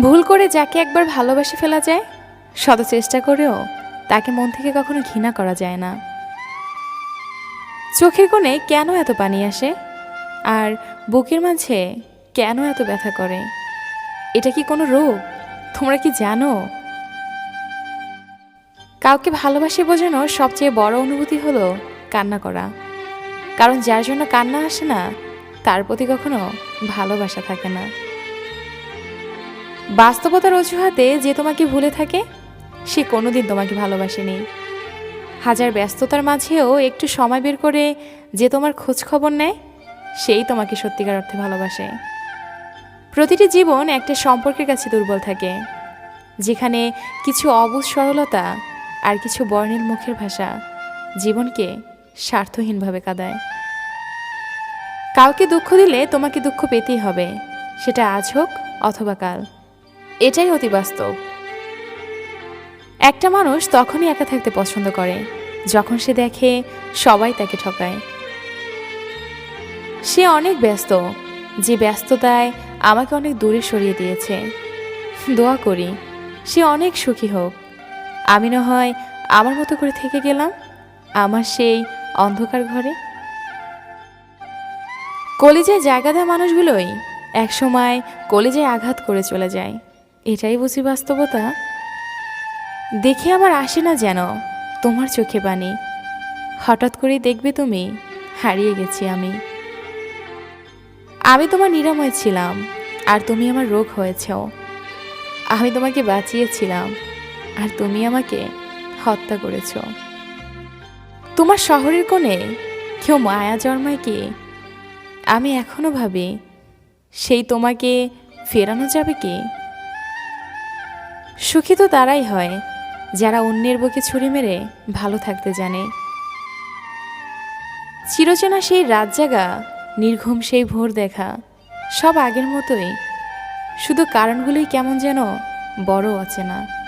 ভুল করে যাকে একবার ভালোবাসে ফেলা যায়, শত চেষ্টা করেও তাকে মন থেকে কখনো ঘৃণা করা যায় না। চোখের কোণে কেন এত পানি আসে? আর বুকের মাঝে কেন এত ব্যথা করে? এটা কি কোনো রোগ? তোমরা কি জানো? কাউকে ভালোবাসে বোঝানোর সবচেয়ে বড় অনুভূতি হলো কান্না করা। কারণ যার জন্য কান্না আসে না, তার প্রতি কখনো ভালোবাসা থাকে না। বাস্তবতার অজুহাতে যে তোমাকে ভুলে থাকে, সে কোনোদিন তোমাকে ভালোবাসেনি। হাজার ব্যস্ততার মাঝেও একটু সময় বের করে যে তোমার খোঁজ খবর নেয়, সেই তোমাকে সত্যিকার অর্থে ভালোবাসে। প্রতিটি জীবন একটা সম্পর্কের কাছে দুর্বল থাকে, যেখানে কিছু অবুজ সরলতা আর কিছু বর্ণের মুখের ভাষা জীবনকে স্বার্থহীনভাবে কাঁদায়। কাউকে দুঃখ দিলে তোমাকে দুঃখ পেতেই হবে, সেটা আজ হোক অথবা কাল। এটাই অতি বাস্তব একটা মানুষ তখনই একা থাকতে পছন্দ করে, যখন সে দেখে সবাই তাকে ঠকায়। সে অনেক ব্যস্ত, যে ব্যস্ততায় আমাকে অনেক দূরে সরিয়ে দিয়েছে। দোয়া করি, সে অনেক সুখী হোক। আমি না হয় আমার মতো করে থেকে গেলাম, আমার সেই অন্ধকার ঘরে। কলেজে জায়গা দেওয়া মানুষগুলোই একসময় কলেজে আঘাত করে চলে যায়। এটাই বুঝি বাস্তবতা? দেখে আমার আসে না যেন তোমার চোখে পানি হঠাৎ করেই দেখবে তুমি, হারিয়ে গেছি আমি। আমি তোমার নিরাময় ছিলাম, আর তুমি আমার রোগ হয়েছেও। আমি তোমাকে বাঁচিয়েছিলাম, আর তুমি আমাকে হত্যা করেছ। তোমার শহরের কোণে কেউ মায়া জন্মায় কি? আমি এখনও ভাবি, সেই তোমাকে ফেরানো যাবে কি? সুখী তো তারাই হয়, যারা অন্যের বুকে ছুরি মেরে ভালো থাকতে জানে। চিরচেনা সেই রাত জাগা, নির্ঘুম সেই ভোর দেখা, সব আগের মতোই, শুধু কারণগুলোই কেমন যেন বড় অচেনা।